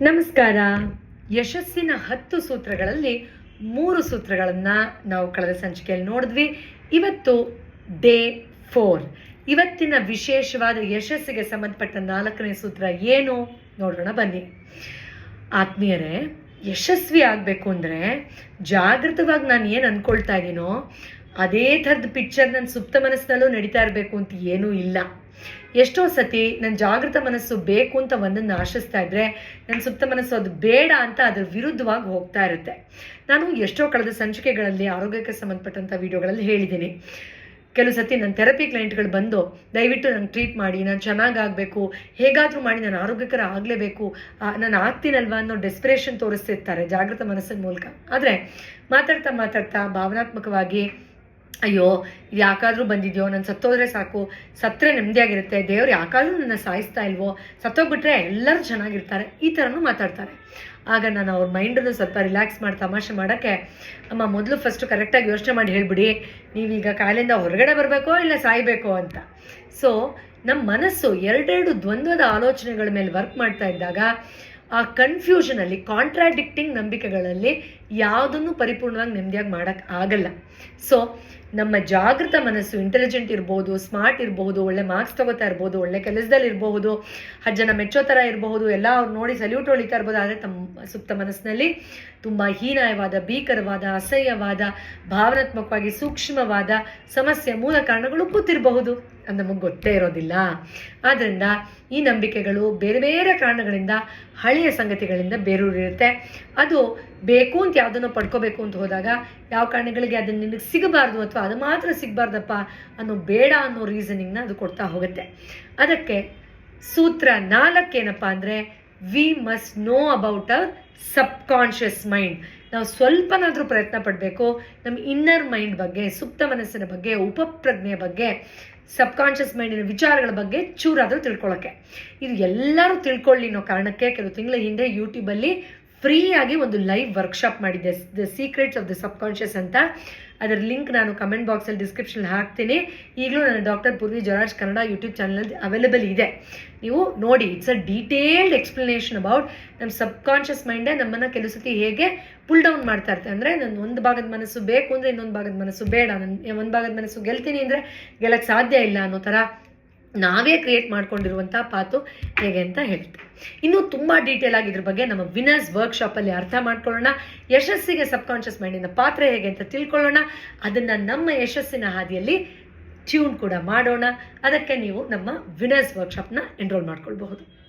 ನಮಸ್ಕಾರ. ಯಶಸ್ಸಿನ ಹತ್ತು ಸೂತ್ರಗಳಲ್ಲಿ ಮೂರು ಸೂತ್ರಗಳನ್ನು ನಾವು ಕಳೆದ ಸಂಚಿಕೆಯಲ್ಲಿ ನೋಡಿದ್ವಿ. ಇವತ್ತು ಡೇ ಫೋರ್. ಇವತ್ತಿನ ವಿಶೇಷವಾದ ಯಶಸ್ಸಿಗೆ ಸಂಬಂಧಪಟ್ಟ ನಾಲ್ಕನೇ ಸೂತ್ರ ಏನು? ನೋಡೋಣ, ಬನ್ನಿ. ಆತ್ಮೀಯರೇ, ಯಶಸ್ವಿ ಆಗಬೇಕು ಅಂದರೆ ಜಾಗೃತವಾಗಿ ನಾನು ಏನು ಅಂದ್ಕೊಳ್ತಾ ಇದ್ದೀನೋ ಅದೇ ಥರದ ಪಿಕ್ಚರ್ ನನ್ನ ಸುಪ್ತ ಮನಸ್ಸಿನಲ್ಲೂ ನಡೀತಾ ಇರಬೇಕು ಅಂತ ಏನೂ ಇಲ್ಲ. ಎಷ್ಟೋ ಸತಿ ನನ್ನ ಜಾಗೃತ ಮನಸ್ಸು ಬೇಕು ಅಂತ ಒಂದನ್ನು ಆಶಿಸ್ತಾ ಇದ್ರೆ ನನ್ನ ಸುಪ್ತ ಮನಸ್ಸು ಅದು ಬೇಡ ಅಂತ ಅದ್ರ ವಿರುದ್ಧವಾಗಿ ಹೋಗ್ತಾ ಇರುತ್ತೆ. ನಾನು ಎಷ್ಟೋ ಕಳೆದ ಸಂಚಿಕೆಗಳಲ್ಲಿ ಆರೋಗ್ಯಕ್ಕೆ ಸಂಬಂಧಪಟ್ಟಂಥ ವಿಡಿಯೋಗಳಲ್ಲಿ ಹೇಳಿದ್ದೀನಿ. ಕೆಲವು ಸತಿ ನನ್ನ ಥೆರಪಿ ಕ್ಲೈಂಟ್ಗಳು ಬಂದು ದಯವಿಟ್ಟು ನಂಗೆ ಟ್ರೀಟ್ ಮಾಡಿ, ನಾನು ಚೆನ್ನಾಗಾಗಬೇಕು, ಹೇಗಾದರೂ ಮಾಡಿ, ನಾನು ಆರೋಗ್ಯಕರ ಆಗಲೇಬೇಕು ನಾನು ಆಗ್ತೀನಲ್ವಾ ಅನ್ನೋ ಡೆಸ್ಪಿರೇಷನ್ ತೋರಿಸ್ತಿರ್ತಾರೆ ಜಾಗೃತ ಮನಸ್ಸಿನ ಮೂಲಕ. ಆದರೆ ಮಾತಾಡ್ತಾ ಮಾತಾಡ್ತಾ ಭಾವನಾತ್ಮಕವಾಗಿ ಅಯ್ಯೋ, ಇದು ಯಾಕಾದರೂ ಬಂದಿದೆಯೋ? ನಾನು ಸತ್ತೋದ್ರೆ ಸಾಕು. ಸತ್ತರೆ ನೆಮ್ಮದಿಯಾಗಿರುತ್ತೆ. ದೇವ್ರು ಯಾಕಾದರೂ ನನ್ನ ಸಾಯಿಸ್ತಾ ಇಲ್ವೋ? ಸತ್ತೋಗ್ಬಿಟ್ರೆ ಎಲ್ಲರೂ ಚೆನ್ನಾಗಿರ್ತಾರೆ. ಈ ಥರನೂ ಮಾತಾಡ್ತಾರೆ. ಆಗ ನಾನು ಅವ್ರ ಮೈಂಡನ್ನು ಸ್ವಲ್ಪ ರಿಲ್ಯಾಕ್ಸ್ ಮಾಡಿ ತಮಾಷೆ ಮಾಡೋಕ್ಕೆ, ಅಮ್ಮ, ಮೊದಲು ಫಸ್ಟು ಕರೆಕ್ಟಾಗಿ ಯೋಚನೆ ಮಾಡಿ ಹೇಳಿಬಿಡಿ. ನೀವೀಗ ಕಾಯಿಲೆಯಿಂದ ಹೊರಗಡೆ ಬರಬೇಕೋ ಇಲ್ಲ ಸಾಯಬೇಕೋ? ಅಂತ. ಸೊ ನಮ್ಮ ಮನಸ್ಸು ಎರಡೆರಡು ದ್ವಂದ್ವದ ಆಲೋಚನೆಗಳ ಮೇಲೆ ವರ್ಕ್ ಮಾಡ್ತಾ ಇದ್ದಾಗ, ಆ ಕನ್ಫ್ಯೂಷನಲ್ಲಿ ಕಾಂಟ್ರಾಡಿಕ್ಟಿಂಗ್ ನಂಬಿಕೆಗಳಲ್ಲಿ ಯಾವುದನ್ನು ಪರಿಪೂರ್ಣವಾಗಿ ನೆಮ್ಮದಿಯಾಗಿ ಮಾಡೋಕ್ಕೆ ಆಗಲ್ಲ. ಸೊ ನಮ್ಮ ಜಾಗೃತ ಮನಸ್ಸು ಇಂಟೆಲಿಜೆಂಟ್ ಇರ್ಬೋದು ಸ್ಮಾರ್ಟ್ ಇರಬಹುದು ಒಳ್ಳೆ ಮಾರ್ಕ್ಸ್ ತಗೋತಾ ಇರ್ಬೋದು, ಒಳ್ಳೆ ಕೆಲಸದಲ್ಲಿ ಇರಬಹುದು ಹತ್ತು ಜನ ಮೆಚ್ಚೋ ಥರ ಇರಬಹುದು ಎಲ್ಲ ಅವ್ರು ನೋಡಿ ಸಲ್ಯೂಟ್ ಹೊಳಿತಾ ಇರ್ಬೋದು, ಆದರೆ ತಮ್ಮ ಸುಪ್ತ ಮನಸ್ಸಿನಲ್ಲಿ ತುಂಬ ಹೀನಾಯವಾದ, ಭೀಕರವಾದ, ಅಸಹ್ಯವಾದ, ಭಾವನಾತ್ಮಕವಾಗಿ ಸೂಕ್ಷ್ಮವಾದ ಸಮಸ್ಯೆ ಮೂಲ ಕಾರಣಗಳು ಕೂತಿರಬಹುದು ಅದು ನಮಗೆ ಗೊತ್ತೇ ಇರೋದಿಲ್ಲ. ಆದ್ದರಿಂದ ಈ ನಂಬಿಕೆಗಳು ಬೇರೆ ಬೇರೆ ಕಾರಣಗಳಿಂದ, ಹಳೆಯ ಸಂಗತಿಗಳಿಂದ ಬೇರೂರಿರುತ್ತೆ. ಅದು ಬೇಕು ಅಂತ ಯಾವುದನ್ನು ಪಡ್ಕೋಬೇಕು ಅಂತ ಹೋದಾಗ ಯಾವ ಕಾರಣಗಳಿಗೆ ಅದನ್ನು ನಿನಗೆ ಸಿಗಬಾರ್ದು ಅಥವಾ ಅದು ಮಾತ್ರ ಸಿಗಬಾರ್ದಪ್ಪ ಅನ್ನೋ ಬೇಡ ಅನ್ನೋ ರೀಸನಿಂಗ್ನ ಅದು ಕೊಡ್ತಾ ಹೋಗುತ್ತೆ. ಅದಕ್ಕೆ ಸೂತ್ರ ನಾಲ್ಕೇನಪ್ಪ ಅಂದರೆ we must know about a subconscious mind ನಾವು ಸ್ವಲ್ಪನಾದರೂ ಪ್ರಯತ್ನ ಪಡಬೇಕು ನಮ್ಮ ಇನ್ನರ್ ಮೈಂಡ್ ಬಗ್ಗೆ, ಸುಪ್ತ ಮನಸ್ಸಿನ ಬಗ್ಗೆ, ಉಪಪ್ರಜ್ಞೆಯ ಬಗ್ಗೆ ಸಬ್ಕಾನ್ಷಿಯಸ್ ಮೈಂಡಿನ ವಿಚಾರಗಳ ಬಗ್ಗೆ ಚೂರಾದರೂ ತಿಳ್ಕೊಳ್ಳೋಕ್ಕೆ ಇದು ಎಲ್ಲರೂ ತಿಳ್ಕೊಳ್ಳಿ ಅನ್ನೋ ಕಾರಣಕ್ಕೆ ಕೆಲವು ತಿಂಗಳ ಹಿಂದೆ ಯೂಟ್ಯೂಬಲ್ಲಿ ಫ್ರೀಯಾಗಿ ಒಂದು ಲೈವ್ ವರ್ಕ್ಶಾಪ್ ಮಾಡಿದ್ದೆ. The secrets of the subconscious ಅಂತ. ಅದರ ಲಿಂಕ್ ನಾನು ಕಮೆಂಟ್ ಬಾಕ್ಸಲ್ಲಿ ಡಿಸ್ಕ್ರಿಪ್ಷನ್ ಹಾಕ್ತೀನಿ. ಈಗಲೂ ನನ್ನ ಡಾಕ್ಟರ್ ಪೂರ್ವಿ ಜೊರಾಜ್ ಕನ್ನಡ ಯೂಟ್ಯೂಬ್ ಚಾನಲಲ್ಲಿ ಅವೈಲೇಬಲ್ ಇದೆ. ನೀವು ನೋಡಿ it's a detailed explanation about ನಮ್ಮ ಸಬ್ಕಾನ್ಷಿಯಸ್ ಮೈಂಡೇ ನಮ್ಮನ್ನು ಕೆಲವು ಸತಿ ಹೇಗೆ ಪುಲ್ ಡೌನ್ ಮಾಡ್ತಾ ಇರ್ತೆ ಅಂದರೆ ನನ್ನ ಒಂದು ಭಾಗದ ಮನಸ್ಸು ಬೇಕು ಅಂದರೆ ಇನ್ನೊಂದು ಭಾಗದ ಮನಸ್ಸು ಬೇಡ. ನನ್ನ ಒಂದು ಭಾಗದ ಮನಸ್ಸು ಗೆಲ್ತೀನಿ ಅಂದರೆ ಗೆಲ್ಲಕ್ಕೆ ಸಾಧ್ಯ ಇಲ್ಲ ಅನ್ನೋ ಥರ ನಾವೇ ಕ್ರಿಯೇಟ್ ಮಾಡ್ಕೊಂಡಿರುವಂಥ ಪಾತು ಹೇಗೆ ಅಂತ ಹೇಳ್ತೀವಿ ಇನ್ನೂ ತುಂಬ ಡೀಟೇಲ್ ಆಗಿ ಇದ್ರ ಬಗ್ಗೆ ನಮ್ಮ ವಿನರ್ಸ್ ವರ್ಕ್ಶಾಪಲ್ಲಿ ಅರ್ಥ ಮಾಡ್ಕೊಳ್ಳೋಣ. ಯಶಸ್ಸಿಗೆ ಸಬ್ಕಾನ್ಷಿಯಸ್ ಮೈಂಡಿನ ಪಾತ್ರ ಹೇಗೆ ಅಂತ ತಿಳ್ಕೊಳ್ಳೋಣ. ಅದನ್ನು ನಮ್ಮ ಯಶಸ್ಸಿನ ಹಾದಿಯಲ್ಲಿ ಟ್ಯೂನ್ ಕೂಡ ಮಾಡೋಣ. ಅದಕ್ಕೆ ನೀವು ನಮ್ಮ ವಿನರ್ಸ್ ವರ್ಕ್ಶಾಪ್ನ ಎನ್ರೋಲ್ ಮಾಡ್ಕೊಳ್ಬಹುದು.